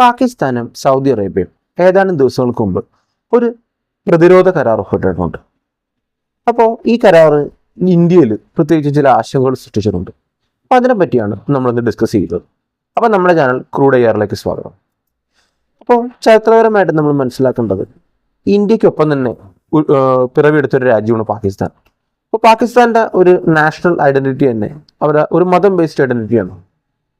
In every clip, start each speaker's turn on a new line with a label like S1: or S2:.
S1: പാകിസ്ഥാനും സൗദി അറേബ്യയും ഏതാനും ദിവസങ്ങൾക്ക് മുമ്പ് ഒരു പ്രതിരോധ കരാർ ഒപ്പിട്ടിട്ടുണ്ട് അപ്പോൾ ഈ കരാർ ഇന്ത്യയിൽ പ്രത്യേകിച്ച് ചില ആശങ്കകൾ സൃഷ്ടിച്ചിട്ടുണ്ട്. അപ്പോൾ അതിനെ പറ്റിയാണ് നമ്മളിന്ന് ഡിസ്കസ് ചെയ്തത്. അപ്പോൾ നമ്മുടെ ചാനൽ ക്രൂഡ് എയറിലേക്ക് സ്വാഗതം. അപ്പോൾ ചരിത്രപരമായിട്ട് നമ്മൾ മനസ്സിലാക്കേണ്ടത് ഇന്ത്യക്കൊപ്പം തന്നെ പിറവിയെടുത്തൊരു രാജ്യമാണ് പാകിസ്ഥാൻ. അപ്പോൾ പാകിസ്ഥാന്റെ ഒരു നാഷണൽ ഐഡന്റിറ്റി തന്നെ അവരുടെ ഒരു മതം ബേസ്ഡ് ഐഡന്റിറ്റിയാണ്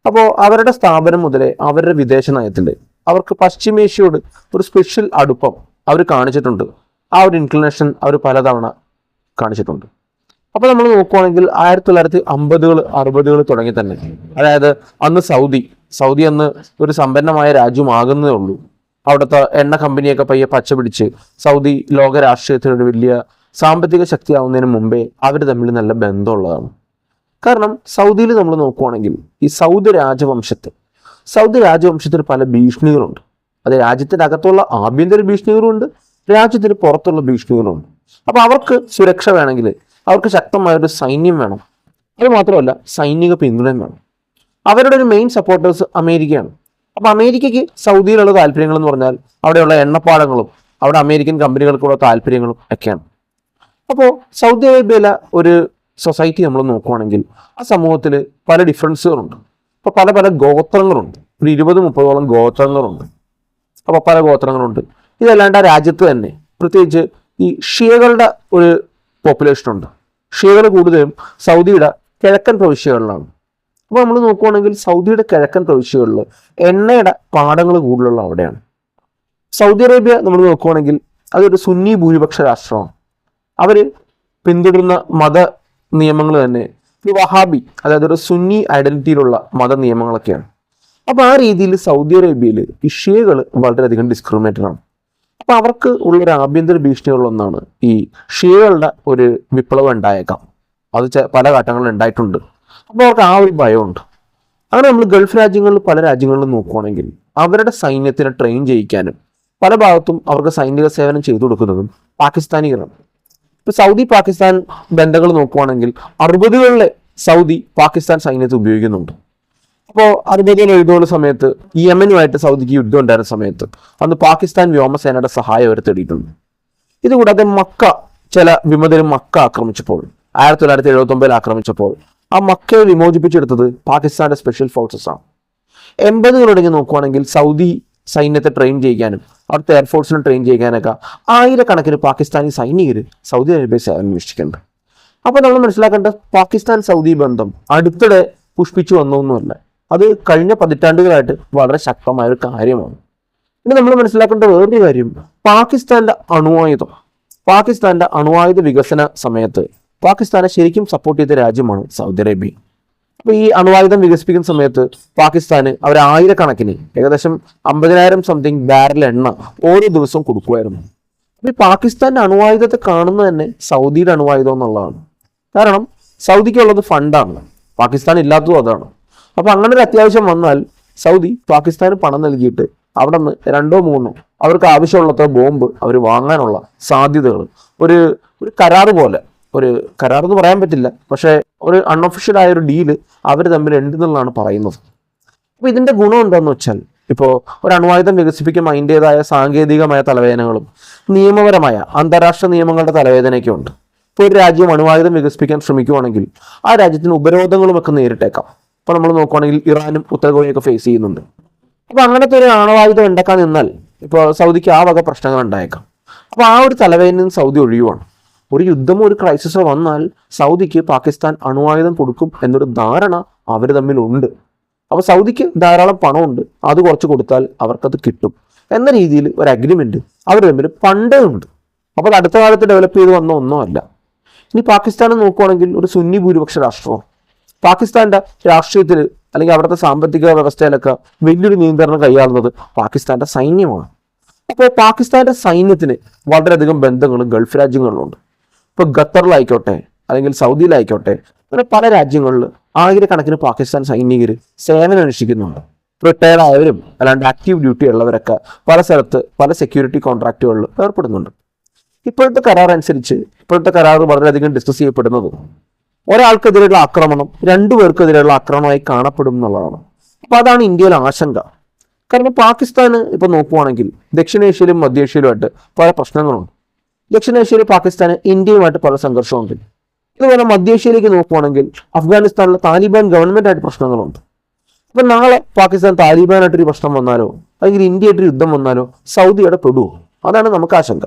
S1: അപ്പോൾ അവരുടെ സ്ഥാപനം മുതലേ അവരുടെ വിദേശ നയത്തിൽ അവർക്ക് പശ്ചിമേഷ്യയോട് ഒരു സ്പെഷ്യൽ അടുപ്പം അവർ കാണിച്ചിട്ടുണ്ട്. ആ ഒരു ഇൻക്ലിനേഷൻ അവർ പലതവണ കാണിച്ചിട്ടുണ്ട്. അപ്പോൾ നമ്മൾ നോക്കുവാണെങ്കിൽ ആയിരത്തി തൊള്ളായിരത്തി അമ്പതുകൾ അറുപതുകൾ തുടങ്ങി തന്നെ. അതായത് അന്ന് സൗദി സൗദി അന്ന് ഒരു സമ്പന്നമായ രാജ്യമാകുന്നതേ ഉള്ളൂ. അവിടുത്തെ എണ്ണ കമ്പനിയൊക്കെ പയ്യെ പച്ച പിടിച്ച് സൗദി ലോക രാഷ്ട്രീയത്തിനൊരു വലിയ സാമ്പത്തിക ശക്തിയാവുന്നതിന് മുമ്പേ അവർ തമ്മിൽ നല്ല ബന്ധമുള്ളതാണ്. കാരണം സൗദിയിൽ നമ്മൾ നോക്കുവാണെങ്കിൽ ഈ സൗദ് രാജവംശത്തെ സൗദ് രാജവംശത്തിന് പല ഭീഷണികളുണ്ട്. അത് രാജ്യത്തിന്റെ അകത്തുള്ള ആഭ്യന്തര ഭീഷണികളുണ്ട് രാജ്യത്തിന് പുറത്തുള്ള ഭീഷണികളുണ്ട്. അപ്പോൾ അവർക്ക് സുരക്ഷ വേണമെങ്കിൽ അവർക്ക് ശക്തമായൊരു സൈന്യം വേണം. അത് മാത്രമല്ല സൈനിക പിന്തുണയും വേണം. അവരുടെ ഒരു മെയിൻ സപ്പോർട്ടേഴ്സ് അമേരിക്കയാണ്. അപ്പോൾ അമേരിക്കയ്ക്ക് സൗദിയിലുള്ള താല്പര്യങ്ങൾ എന്ന് പറഞ്ഞാൽ അവിടെയുള്ള എണ്ണപ്പാടങ്ങളും അവിടെ അമേരിക്കൻ കമ്പനികൾക്കുള്ള താല്പര്യങ്ങളും ഒക്കെയാണ്. അപ്പോൾ സൗദി അറേബ്യയിലെ ഒരു സൊസൈറ്റി നമ്മൾ നോക്കുവാണെങ്കിൽ ആ സമൂഹത്തിൽ പല ഡിഫറൻസുകളുണ്ട് അപ്പോൾ പല പല ഗോത്രങ്ങളുണ്ട്. ഒരു ഇരുപത് മുപ്പതോളം ഗോത്രങ്ങളുണ്ട്. അപ്പോൾ പല ഗോത്രങ്ങളുണ്ട്. ഇതല്ലാണ്ട് ആ രാജ്യത്ത് തന്നെ പ്രത്യേകിച്ച് ഈ ഷിയകളുടെ ഒരു പോപ്പുലേഷൻ ഉണ്ട്. ഷിയകൾ കൂടുതലും സൗദിയുടെ കിഴക്കൻ പ്രവിശ്യകളിലാണ്. അപ്പോൾ നമ്മൾ നോക്കുവാണെങ്കിൽ സൗദിയുടെ കിഴക്കൻ പ്രവിശ്യകളിൽ എണ്ണയുടെ പാടങ്ങൾ കൂടുതലുള്ള അവിടെയാണ്. സൗദി അറേബ്യ നമ്മൾ നോക്കുവാണെങ്കിൽ അതൊരു സുന്നി ഭൂരിപക്ഷ രാഷ്ട്രമാണ്. അവർ പിന്തുടരുന്ന മത നിയമങ്ങൾ തന്നെ. ഒരു വഹാബി അതായത് ഒരു സുന്നി ഐഡന്റിറ്റിയിലുള്ള മത നിയമങ്ങളൊക്കെയാണ്. അപ്പോൾ ആ രീതിയിൽ സൗദി അറേബ്യയിൽ ഇഷ്യകൾ ഷിയകൾ വളരെയധികം ഡിസ്ക്രിമിനേറ്റഡ് ആണ്. അപ്പോൾ അവർക്ക് ഉള്ളൊരു ആഭ്യന്തര ഭീഷണികളിലൊന്നാണ് ഈ ഷിയകളുടെ ഒരു വിപ്ലവം ഉണ്ടായേക്കാം. അത് പല ഘട്ടങ്ങളിൽ ഉണ്ടായിട്ടുണ്ട്. അപ്പോൾ അവർക്ക് ആ ഒരു ഭയമുണ്ട്. അങ്ങനെ നമ്മൾ ഗൾഫ് രാജ്യങ്ങളിൽ പല രാജ്യങ്ങളിലും നോക്കുവാണെങ്കിൽ അവരുടെ സൈന്യത്തിനെ ട്രെയിൻ ചെയ്യിക്കാനും പല ഭാഗത്തും അവർക്ക് സൈനിക സേവനം ചെയ്തു കൊടുക്കുന്നതും പാകിസ്ഥാനികളാണ്. ഇപ്പൊ സൗദി പാകിസ്ഥാൻ ബന്ധങ്ങൾ നോക്കുവാണെങ്കിൽ അറുപതുകളിലെ സൗദി പാകിസ്ഥാൻ സൈന്യത്തെ ഉപയോഗിക്കുന്നുണ്ട്. അപ്പോൾ അറുപതുകൾ എഴുതുന്ന സമയത്ത് യമനുമായിട്ട് സൗദിക്ക് യുദ്ധം ഉണ്ടായിരുന്ന സമയത്ത് അന്ന് പാകിസ്ഥാൻ വ്യോമസേനയുടെ സഹായം അവർ തേടിയിട്ടുണ്ട്. ഇതുകൂടാതെ മക്ക ചില വിമതരും മക്ക ആക്രമിച്ചപ്പോൾ ആയിരത്തി തൊള്ളായിരത്തി എഴുപത്തി ഒമ്പതിൽ ആക്രമിച്ചപ്പോൾ ആ മക്കയെ വിമോചിപ്പിച്ചെടുത്തത് പാകിസ്ഥാന്റെ സ്പെഷ്യൽ ഫോഴ്സസ് ആണ്. എൺപതുകളൊടങ്ങി നോക്കുവാണെങ്കിൽ സൗദി സൈന്യത്തെ ട്രെയിൻ ചെയ്യിക്കാനും അവിടുത്തെ എയർഫോഴ്സിനെ ട്രെയിൻ ചെയ്യിക്കാനൊക്കെ ആയിരക്കണക്കിന് പാകിസ്ഥാനി സൈനികർ സൗദി അറേബ്യ സേവനം അനുഷ്ഠിക്കുന്നുണ്ട് അപ്പോൾ നമ്മൾ മനസ്സിലാക്കേണ്ടത് പാകിസ്ഥാൻ സൗദി ബന്ധം അടുത്തിടെ പുഷ്പിച്ചു വന്നൊന്നുമല്ല. അത് കഴിഞ്ഞ പതിറ്റാണ്ടുകളായിട്ട് വളരെ ശക്തമായ ഒരു കാര്യമാണ്. ഇനി നമ്മൾ മനസ്സിലാക്കേണ്ട വേറൊരു കാര്യം പാകിസ്ഥാന്റെ അണുവായുധം പാകിസ്ഥാന്റെ അണുവായുധ വികസന സമയത്ത് പാകിസ്ഥാനെ ശരിക്കും സപ്പോർട്ട് ചെയ്ത രാജ്യമാണ് സൗദി അറേബ്യ. അപ്പൊ ഈ അണുവായുധം വികസിപ്പിക്കുന്ന സമയത്ത് പാകിസ്ഥാന് അവർ ആയിരക്കണക്കിന് ഏകദേശം അമ്പതിനായിരം സംതിങ് ബാരൽ എണ്ണ ഓരോ ദിവസവും കൊടുക്കുമായിരുന്നു അപ്പൊ ഈ പാകിസ്ഥാന്റെ അണുവായുധത്തെ കാണുന്നത് തന്നെ സൗദിയുടെ അണുവായുധം എന്നുള്ളതാണ്. കാരണം സൗദിക്കുള്ളത് ഫണ്ടാണ് പാകിസ്ഥാൻ ഇല്ലാത്തതും അതാണ്. അപ്പൊ അങ്ങനെ ഒരു അത്യാവശ്യം വന്നാൽ സൗദി പാകിസ്ഥാന് പണം നൽകിയിട്ട് അവിടെ നിന്ന് രണ്ടോ മൂന്നോ അവർക്ക് ആവശ്യമുള്ളത്ര ബോംബ് അവർ വാങ്ങാനുള്ള സാധ്യതകൾ ഒരു ഒരു കരാറ് പോലെ. ഒരു കരാർ എന്ന് പറയാൻ പറ്റില്ല. പക്ഷേ ഒരു അൺഒഫീഷ്യലായ ഒരു ഡീൽ അവർ തമ്മിൽ ഉണ്ടെന്നുള്ളതാണ് പറയുന്നത്. അപ്പോൾ ഇതിന്റെ ഗുണം എന്താണെന്ന് വെച്ചാൽ ഇപ്പോൾ ഒരു അണുവായുധം വികസിപ്പിക്കുമ്പോൾ അതിന്റെതായ സാങ്കേതികമായ തലവേദനകളും നിയമപരമായ അന്താരാഷ്ട്ര നിയമങ്ങളുടെ തലവേദനയൊക്കെ ഉണ്ട്. ഇപ്പോൾ ഒരു രാജ്യം അണുവായുധം വികസിപ്പിക്കാൻ ശ്രമിക്കുവാണെങ്കിൽ ആ രാജ്യത്തിന് ഉപരോധങ്ങളും ഒക്കെ നേരിട്ടേക്കാം. ഇപ്പോൾ നമ്മൾ നോക്കുവാണെങ്കിൽ ഇറാനും ഉത്തര ഫേസ് ചെയ്യുന്നുണ്ട്. അപ്പോൾ അങ്ങനത്തെ ഒരു അണുവായുധം ഉണ്ടാക്കാൻ നിന്നാൽ ഇപ്പോൾ സൗദിക്ക് ആ വക പ്രശ്നങ്ങൾ ഉണ്ടായേക്കാം. അപ്പോൾ ആ ഒരു തലവേദന സൗദി ഒഴിയുവാണ്. ഒരു യുദ്ധമോ ഒരു ക്രൈസിസോ വന്നാൽ സൗദിക്ക് പാകിസ്ഥാൻ അണുവായുധം കൊടുക്കും എന്നൊരു ധാരണ അവർ തമ്മിലുണ്ട് അപ്പോൾ സൗദിക്ക് ധാരാളം പണമുണ്ട്. അത് കുറച്ച് കൊടുത്താൽ അവർക്കത് കിട്ടും എന്ന രീതിയിൽ ഒരു അഗ്രിമെന്റ് അവർ തമ്മിൽ പണ്ടേ ഉണ്ട്. അപ്പോൾ അത് അടുത്ത കാലത്ത് ഡെവലപ്പ് ചെയ്ത് വന്ന ഒന്നുമല്ല ഇനി പാകിസ്ഥാനെ നോക്കുവാണെങ്കിൽ ഒരു സുന്നി ഭൂരിപക്ഷ രാഷ്ട്രമാണ് പാകിസ്ഥാന്റെ രാഷ്ട്രീയത്തിൽ അല്ലെങ്കിൽ അവിടുത്തെ സാമ്പത്തിക വ്യവസ്ഥയിലൊക്കെ വലിയൊരു നിയന്ത്രണം കൈയാളുന്നത് പാകിസ്ഥാന്റെ സൈന്യമാണ്. അപ്പോൾ പാകിസ്ഥാന്റെ സൈന്യത്തിന് വളരെയധികം ബന്ധങ്ങളും ഗൾഫ് രാജ്യങ്ങളിലുണ്ട്. ഇപ്പോൾ ഖത്തറിലായിക്കോട്ടെ അല്ലെങ്കിൽ സൗദിയിലായിക്കോട്ടെ അങ്ങനെ പല രാജ്യങ്ങളിൽ ആയിരക്കണക്കിന് പാകിസ്ഥാൻ സൈനികർ സേവനം അനുഷ്ഠിക്കുന്നുണ്ട്. റിട്ടയർഡ് ആയവരും അല്ലാണ്ട് ആക്റ്റീവ് ഡ്യൂട്ടി ഉള്ളവരൊക്കെ പല സ്ഥലത്ത് പല സെക്യൂരിറ്റി കോൺട്രാക്റ്റുകളിൽ ഏർപ്പെടുന്നുണ്ട്. ഇപ്പോഴത്തെ കരാർ അനുസരിച്ച് ഇപ്പോഴത്തെ കരാർ വളരെയധികം ഡിസ്കസ് ചെയ്യപ്പെടുന്നത് ഒരാൾക്കെതിരെയുള്ള ആക്രമണം രണ്ടു പേർക്കെതിരെയുള്ള ആക്രമണമായി കാണപ്പെടും എന്നുള്ളതാണ്. അപ്പൊ അതാണ് ഇന്ത്യയിലെ ആശങ്ക. കാരണം പാകിസ്ഥാന് ഇപ്പൊ നോക്കുവാണെങ്കിൽ ദക്ഷിണേഷ്യയിലും മധ്യേഷ്യയിലുമായിട്ട് പല പ്രശ്നങ്ങളുണ്ട്. ദക്ഷിണേഷ്യയിൽ പാകിസ്ഥാന് ഇന്ത്യയുമായിട്ട് പല സംഘർഷമുണ്ട്. ഇതുപോലെ മധ്യേഷ്യയിലേക്ക് നോക്കുവാണെങ്കിൽ അഫ്ഗാനിസ്ഥാനിലെ താലിബാൻ ഗവൺമെന്റായിട്ട് പ്രശ്നങ്ങളുണ്ട്. അപ്പൊ നാളെ പാകിസ്ഥാൻ താലിബാനായിട്ടൊരു പ്രശ്നം വന്നാലോ? അല്ലെങ്കിൽ ഇന്ത്യയായിട്ടൊരു യുദ്ധം വന്നാലോ? സൗദിയുടെ പെടുവോ അതാണ് നമുക്ക് ആശങ്ക.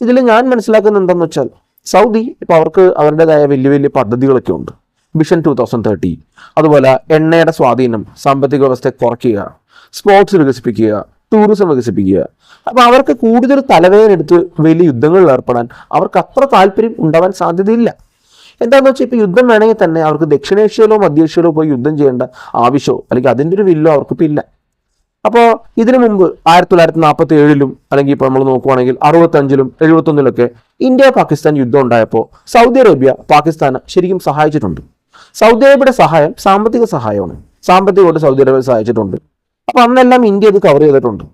S1: ഇതിൽ ഞാൻ മനസ്സിലാക്കുന്നത് എന്താണെന്ന് വെച്ചാൽ സൗദി ഇപ്പൊ അവർക്ക് അവരുടേതായ വലിയ വലിയ പദ്ധതികളൊക്കെ ഉണ്ട്. മിഷൻ ടു തൗസൻഡ് തേർട്ടി അതുപോലെ എണ്ണയുടെ സ്വാധീനം സാമ്പത്തിക വ്യവസ്ഥയെ കുറയ്ക്കുക സ്പോർട്സ് വികസിപ്പിക്കുക ടൂറിസം വികസിപ്പിക്കുക അപ്പോൾ അവർക്ക് കൂടുതൽ തലവേദന എടുത്ത് വലിയ യുദ്ധങ്ങളിൽ ഏർപ്പെടാൻ അവർക്ക് അത്ര താല്പര്യം ഉണ്ടാവാൻ സാധ്യതയില്ല. എന്താണെന്ന് വെച്ചാൽ ഇപ്പൊ യുദ്ധം വേണമെങ്കിൽ തന്നെ അവർക്ക് ദക്ഷിണേഷ്യയിലോ മധ്യേഷ്യയിലോ പോയി യുദ്ധം ചെയ്യേണ്ട ആവശ്യമോ അല്ലെങ്കിൽ അതിന്റെ ഒരു വില്ലോ അവർക്കിപ്പോൾ ഇല്ല. അപ്പോൾ ഇതിനു മുമ്പ് ആയിരത്തി തൊള്ളായിരത്തി നാൽപ്പത്തി ഏഴിലും അല്ലെങ്കിൽ ഇപ്പോൾ നമ്മൾ നോക്കുവാണെങ്കിൽ അറുപത്തഞ്ചിലും എഴുപത്തൊന്നിലൊക്കെ ഇന്ത്യ പാകിസ്ഥാൻ യുദ്ധം ഉണ്ടായപ്പോൾ സൗദി അറേബ്യ പാകിസ്ഥാനെ ശരിക്കും സഹായിച്ചിട്ടുണ്ട്. സൗദി അറേബ്യയുടെ സഹായം സാമ്പത്തിക സഹായമാണ്. സാമ്പത്തികമായിട്ട് സൗദി അറേബ്യ സഹായിച്ചിട്ടുണ്ട്. അപ്പൊ അന്നെല്ലാം ഇന്ത്യ ഇത് കവർ ചെയ്തിട്ടുണ്ട്.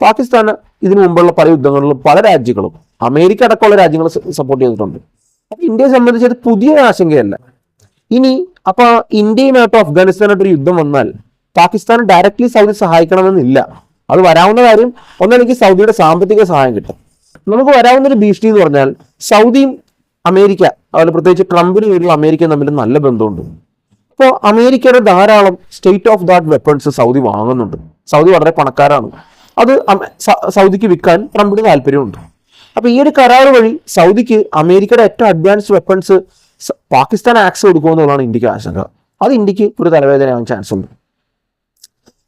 S1: പാകിസ്ഥാന് ഇതിനു മുമ്പുള്ള പല യുദ്ധങ്ങളിലും പല രാജ്യങ്ങളും അമേരിക്ക അടക്കമുള്ള രാജ്യങ്ങൾ സപ്പോർട്ട് ചെയ്തിട്ടുണ്ട്. അപ്പൊ ഇന്ത്യയെ സംബന്ധിച്ച് അത് പുതിയ ആശങ്കയല്ല. ഇനി അപ്പൊ ഇന്ത്യയുമായിട്ടോ അഫ്ഗാനിസ്ഥാനായിട്ട് ഒരു യുദ്ധം വന്നാൽ പാകിസ്ഥാൻ ഡയറക്ട്ലി സൗദി സഹായിക്കണമെന്നില്ല. അത് വരാവുന്ന കാര്യം ഒന്നെനിക്ക് സൗദിയുടെ സാമ്പത്തിക സഹായം കിട്ടും. നമുക്ക് വരാവുന്ന ഒരു ഭീഷണി എന്ന് പറഞ്ഞാൽ സൗദിയും അമേരിക്ക അതുപോലെ പ്രത്യേകിച്ച് ട്രംപിന് കീഴിലുള്ള അമേരിക്ക തമ്മിൽ നല്ല ബന്ധമുണ്ട്. അപ്പോൾ അമേരിക്കയുടെ ധാരാളം state of that weapons Saudi വാങ്ങുന്നുണ്ട്. സൗദി വളരെ പണക്കാരാണ്. അത് സൗദിക്ക് വിൽക്കാൻ ട്രംപിന് താല്പര്യമുണ്ട്. അപ്പോൾ ഈ ഒരു കരാർ വഴി സൗദിക്ക് അമേരിക്കയുടെ ഏറ്റവും അഡ്വാൻസ്ഡ് വെപ്പൺസ് പാകിസ്ഥാൻ ആക്സ് കൊടുക്കുമെന്നുള്ളതാണ് ഇന്ത്യയ്ക്ക് ആശങ്ക. അത് ഇന്ത്യയ്ക്ക് ഒരു തലവേദനയാവാൻ ചാൻസ് ഉണ്ട്.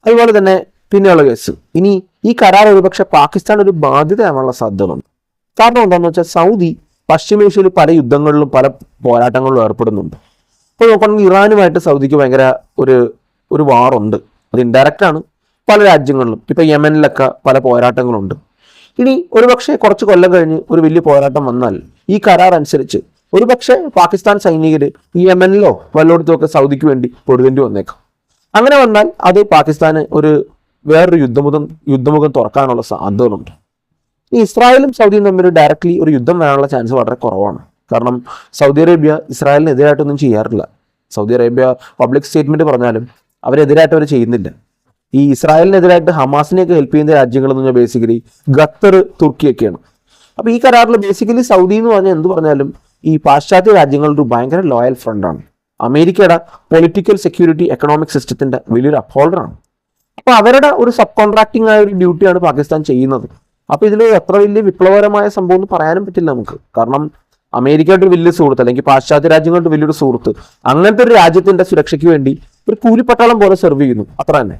S1: അതുപോലെ തന്നെ പിന്നെയുള്ള കേസ്. ഇനി ഈ കരാർ ഒരുപക്ഷെ പാകിസ്ഥാൻ ഒരു ബാധ്യതയാവാനുള്ള സാധ്യതകളുണ്ട്. കാരണം എന്താണെന്ന് വെച്ചാൽ സൗദി പശ്ചിമേഷ്യയിൽ പല യുദ്ധങ്ങളിലും പല പോരാട്ടങ്ങളിലും ഏർപ്പെടുന്നുണ്ട്. ഇപ്പോൾ നോക്കുകയാണെങ്കിൽ ഇറാനുമായിട്ട് സൗദിക്ക് ഭയങ്കര ഒരു ഒരു വാറുണ്ട് അത് ഇൻഡയറക്റ്റ് ആണ്. പല രാജ്യങ്ങളിലും. ഇപ്പൊ യമനിലൊക്കെ പല പോരാട്ടങ്ങളുണ്ട്. ഇനി ഒരുപക്ഷെ കുറച്ച് കൊല്ലം കഴിഞ്ഞ് ഒരു വലിയ പോരാട്ടം വന്നാൽ ഈ കരാർ അനുസരിച്ച് ഒരുപക്ഷെ പാകിസ്ഥാൻ സൈനികർ യമനിലോ വല്ലോടത്തും ഒക്കെ സൗദിക്ക് വേണ്ടി പൊടുതേണ്ടി വന്നേക്കാം. അങ്ങനെ വന്നാൽ അത് പാകിസ്ഥാന് ഒരു വേറൊരു യുദ്ധമുഖം യുദ്ധമുഖം തുറക്കാനുള്ള സാധ്യതകളുണ്ട്. ഇനി ഇസ്രായേലും സൗദിയും തമ്മിൽ ഡയറക്റ്റ്ലി ഒരു യുദ്ധം വരാനുള്ള ചാൻസ് വളരെ കുറവാണ്. കാരണം സൗദി അറേബ്യ ഇസ്രായേലിനെതിരായിട്ടൊന്നും ചെയ്യാറില്ല. സൗദി അറേബ്യ പബ്ലിക് സ്റ്റേറ്റ്മെന്റ് പറഞ്ഞാലും അവരെതിരായിട്ട് അവർ ചെയ്യുന്നില്ല. ഈ ഇസ്രായേലിനെതിരായിട്ട് ഹമാസിനെയൊക്കെ ഹെൽപ്പ് ചെയ്യുന്ന രാജ്യങ്ങൾ എന്ന് പറഞ്ഞാൽ ബേസിക്കലി ഖത്തർ തുർക്കിയൊക്കെയാണ്. അപ്പോൾ ഈ കരാറിൽ ബേസിക്കലി സൗദി എന്ന് പറഞ്ഞാൽ എന്ത് പറഞ്ഞാലും ഈ പാശ്ചാത്യ രാജ്യങ്ങളുടെ ഒരു ഭയങ്കര ലോയൽ ഫ്രണ്ടാണ് അമേരിക്കയുടെ പൊളിറ്റിക്കൽ സെക്യൂരിറ്റി എക്കണോമിക് സിസ്റ്റത്തിന്റെ വലിയൊരു അപ്ഹോൾഡറാണ് അപ്പോൾ അവരുടെ ഒരു സബ് കോൺട്രാക്ടിംഗ് ആയ ഒരു ഡ്യൂട്ടിയാണ് പാകിസ്ഥാൻ ചെയ്യുന്നത്. അപ്പോൾ ഇതിൽ എത്ര വലിയ വിപ്ലവകരമായ സംഭവം എന്ന് പറയാനും പറ്റില്ല നമുക്ക്. കാരണം അമേരിക്കയായിട്ട് വലിയ സുഹൃത്ത് അല്ലെങ്കിൽ പാശ്ചാത്യ രാജ്യങ്ങളുടെ വലിയൊരു സുഹൃത്ത് അങ്ങനത്തെ ഒരു രാജ്യത്തിന്റെ സുരക്ഷയ്ക്ക് വേണ്ടി ഒരു കൂലിപ്പട്ടാളം പോലെ സെർവ് ചെയ്യുന്നു. അത്ര തന്നെ.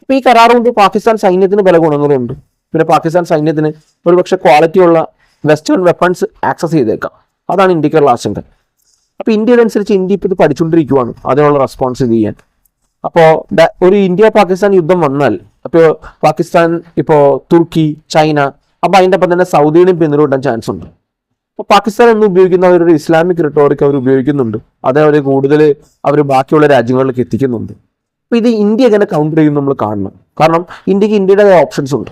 S1: അപ്പൊ ഈ കരാർ കൊണ്ട് പാകിസ്ഥാൻ സൈന്യത്തിന് പല ഗുണങ്ങളുണ്ട്. പിന്നെ പാകിസ്ഥാൻ സൈന്യത്തിന് ഒരുപക്ഷെ ക്വാളിറ്റിയുള്ള വെസ്റ്റേൺ വെപ്പൺസ് ആക്സസ് ചെയ്തേക്കാം. അതാണ് ഇന്ത്യക്കുള്ള ആശങ്ക. അപ്പൊ ഇന്ത്യയുടെ ഇതനുസരിച്ച് ഇന്ത്യ ഇപ്പൊ ഇത് പഠിച്ചുകൊണ്ടിരിക്കുവാണ്. അതിനുള്ള റെസ്പോൺസ് ചെയ്യാൻ. അപ്പോ ഒരു ഇന്ത്യ പാകിസ്ഥാൻ യുദ്ധം വന്നാൽ അപ്പോ പാകിസ്ഥാൻ ഇപ്പോ തുർക്കി ചൈന അപ്പൊ അതിന്റെ ഒപ്പം തന്നെ സൗദിയുടെയും പിന്തുടരാൻ ചാൻസ് ഉണ്ട്. അപ്പൊ പാകിസ്ഥാൻ എന്ന് ഉപയോഗിക്കുന്ന ഒരു ഇസ്ലാമിക് റിട്ടോറിക് അവർ ഉപയോഗിക്കുന്നുണ്ട്. അതേ അവർ കൂടുതൽ അവർ ബാക്കിയുള്ള രാജ്യങ്ങളിലേക്ക് എത്തിക്കുന്നുണ്ട്. അപ്പൊ ഇത് ഇന്ത്യ എങ്ങനെ കൗണ്ടർ ചെയ്യും നമ്മൾ കാണണം. കാരണം ഇന്ത്യയ്ക്ക് ഇന്ത്യയുടെ ഓപ്ഷൻസ് ഉണ്ട്.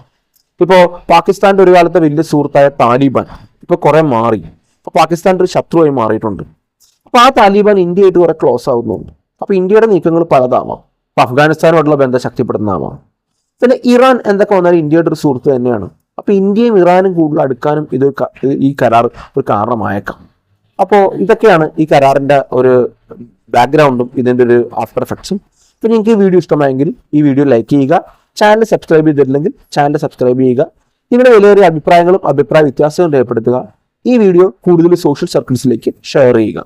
S1: ഇപ്പോൾ പാകിസ്ഥാന്റെ ഒരു കാലത്തെ വലിയ സുഹൃത്തായ താലിബാൻ ഇപ്പൊ കുറെ മാറി. അപ്പൊ പാകിസ്ഥാന്റെ ഒരു ശത്രുവായി മാറിയിട്ടുണ്ട്. അപ്പൊ ആ താലിബാൻ ഇന്ത്യയായിട്ട് കുറെ ക്ലോസ് ആവുന്നുണ്ട്. അപ്പൊ ഇന്ത്യയുടെ നീക്കങ്ങൾ പലതാവാം. അപ്പൊ അഫ്ഗാനിസ്ഥാനുമായിട്ടുള്ള ബന്ധം ശക്തിപ്പെടുന്നതാവാം പിന്നെ ഇറാൻ എന്തൊക്കെ വന്നാലും ഇന്ത്യയുടെ ഒരു സുഹൃത്ത് തന്നെയാണ്. അപ്പൊ ഇന്ത്യയും ഇറാനും കൂടുതൽ അടുക്കാനും ഇത് ഈ കരാർ ഒരു കാരണമായേക്കാം. അപ്പോൾ ഇതൊക്കെയാണ് ഈ കരാറിന്റെ ഒരു ബാക്ക്ഗ്രൗണ്ടും ഇതിന്റെ ഒരു ആഫ്റ്റർ എഫക്ട്സും പിന്നെ നിങ്ങൾക്ക് ഈ വീഡിയോ ഇഷ്ടമായെങ്കിൽ ഈ വീഡിയോ ലൈക്ക് ചെയ്യുക ചാനൽ സബ്സ്ക്രൈബ് ചെയ്തിട്ടില്ലെങ്കിൽ ചാനൽ സബ്സ്ക്രൈബ് ചെയ്യുക. നിങ്ങളുടെ വിലയേറിയ അഭിപ്രായങ്ങളും അഭിപ്രായ വ്യത്യാസങ്ങളും രേഖപ്പെടുത്തുക. ഈ വീഡിയോ കൂടുതൽ സോഷ്യൽ സർക്കിൾസിലേക്ക് ഷെയർ ചെയ്യുക.